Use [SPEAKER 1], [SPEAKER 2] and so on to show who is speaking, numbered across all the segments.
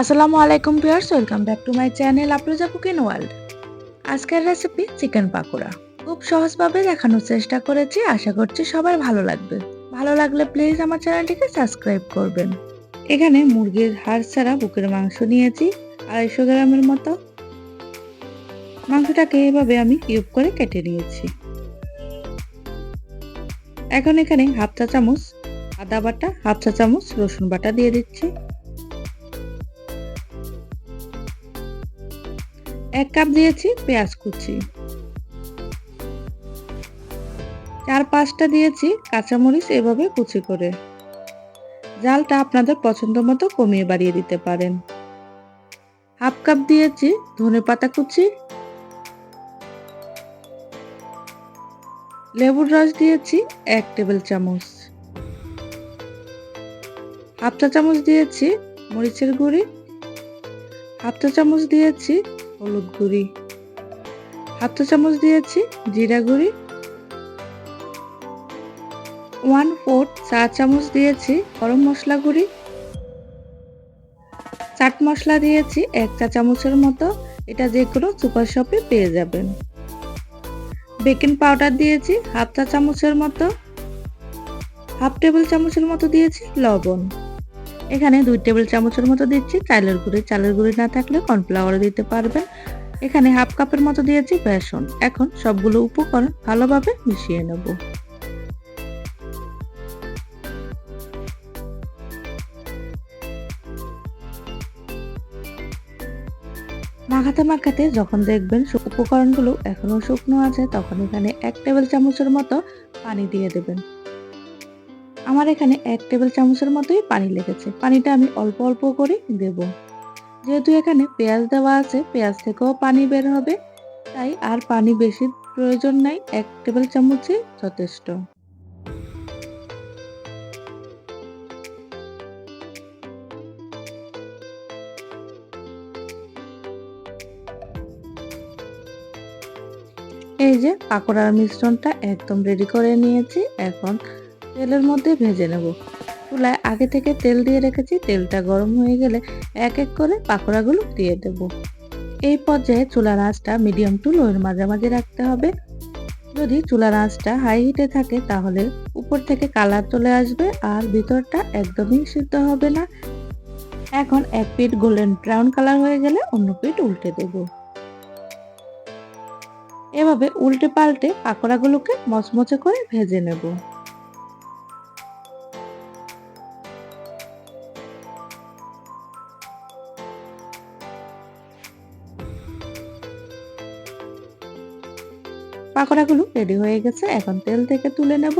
[SPEAKER 1] আসসালামু আলাইকুম viewers, welcome back to my channel Afroza cooking world. আজকের রেসিপি চিকেন পাকোড়া। খুব সহজভাবে দেখানোর চেষ্টা করেছি, আশা করছি সবার ভালো লাগবে। ভালো লাগলে প্লিজ আমার চ্যানেলটিকে সাবস্ক্রাইব করবেন। এখানে মুরগির হাড় ছাড়া বুকের মাংস নিয়েছি, আড়াইশো গ্রামের মতো। মাংসটাকে এভাবে আমি কিউব করে কেটে নিয়েছি। এখন এখানে হাফ চা চামচ আদা বাটা, হাফ চা চামচ রসুন বাটা দিয়ে দিচ্ছি। এক কাপ দিয়েছি, পেঁয়াজ কুচি। চার পাঁচটা দিয়েছি কাঁচামরিচ এভাবে কুচি করে। জালটা আপনাদের পছন্দ মতো কমিয়ে বাড়িয়ে দিতে পারেন। হাফ কাপ দিয়েছি ধনে পাতা কুচি। লেবুর রস দিয়েছি এক টেবিল চামচ। হাফ চা চামচ দিয়েছি মরিচের গুঁড়ি। হাফ চা চামচ দিয়েছি হলুদ গুঁড়ি। হাফ চা চামচ দিয়েছি জিরা গুঁড়ি। ওয়ান ফোর্থ চা চামচ দিয়েছি গরম মশলা গুঁড়ি। চাট মশলা দিয়েছি এক চা চামচের মতো। এটা যে কোনো সুপার শপে পেয়ে যাবেন। বেকিং পাউডার দিয়েছি হাফ চা চামচের মতো। হাফ টেবিল চামচের মতো দিয়েছি লবণ। এখানে দুই টেবিল চামচের মতো দিচ্ছি। চালের গুঁড়ি চালের গুঁড়ি না থাকলে কর্নফ্লাওয়ার দিতে পারবেন। এখানে হাফ কাপের মতো দিয়েছি বেসন। এখন সবগুলো উপকরণ ভালোভাবে মিশিয়ে নেব। মাখাতে মাখাতে যখন দেখবেন উপকরণগুলো এখনও শুকনো আছে, তখন এখানে এক টেবিল চামচের মতো পানি দিয়ে দেবেন। আমার এখানে এক টেবিল চামচের মতোই পানি লেগেছে। পানিটা আমি অল্প অল্প করে দেব। যেহেতু এখানে পেঁয়াজ দেওয়া আছে, পেঁয়াজ থেকেও পানি বের হবে, তাই আর পানি বেশি প্রয়োজন নাই, এক টেবিল চামচই যথেষ্ট। এই যে পাকোড়ার মিশ্রণটা একদম রেডি করে নিয়েছি। এখন তেলের মধ্যে ভেজে নেব। চুলায় আগে থেকে তেল দিয়ে রেখেছি, তেলটা গরম হয়ে গেলে এক এক করে পাকোড়াগুলো দিয়ে দেব। এই পর্যায়ে চুলার আঁচটা মিডিয়াম টু লোয়ের মাঝামাঝি রাখতে হবে। যদি চুলার আঁচটা হাই হিটে থাকে, তাহলে উপর থেকে কালার চলে আসবে আর ভিতরটা একদমই সিদ্ধ হবে না। এখন এক পিঠ গোল্ডেন ব্রাউন কালার হয়ে গেলে অন্য পিঠ উল্টে দেব। এভাবে উল্টে পাল্টে পাকোড়াগুলোকে মচমচে করে ভেজে নেব। পাকোড়াগুলো রেডি হয়ে গেছে। এখন তেল থেকে তুলে নেব।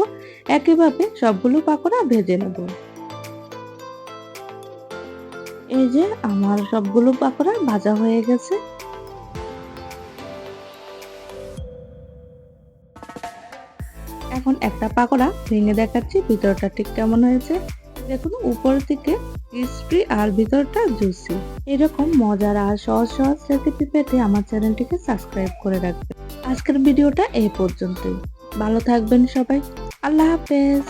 [SPEAKER 1] একইভাবে সবগুলো পাকোড়া ভেজে নেব। এই যে আমার সবগুলো পাকোড়া ভাজা হয়ে গেছে। এখন একটা পাকোড়া ভেঙে দেখাচ্ছি, ভিতরটা ঠিক কেমন হয়েছে। দেখুন, উপর থেকে ক্রিস্পি আর ভিতরটা জুসি এরকম মজার আর সহজ সহজ রেসিপি পেতে আমার চ্যানেলটিকে সাবস্ক্রাইব করে রাখবেন। আজকের ভিডিওটা এই পর্যন্তই। ভালো থাকবেন সবাই। আল্লাহ হাফেজ।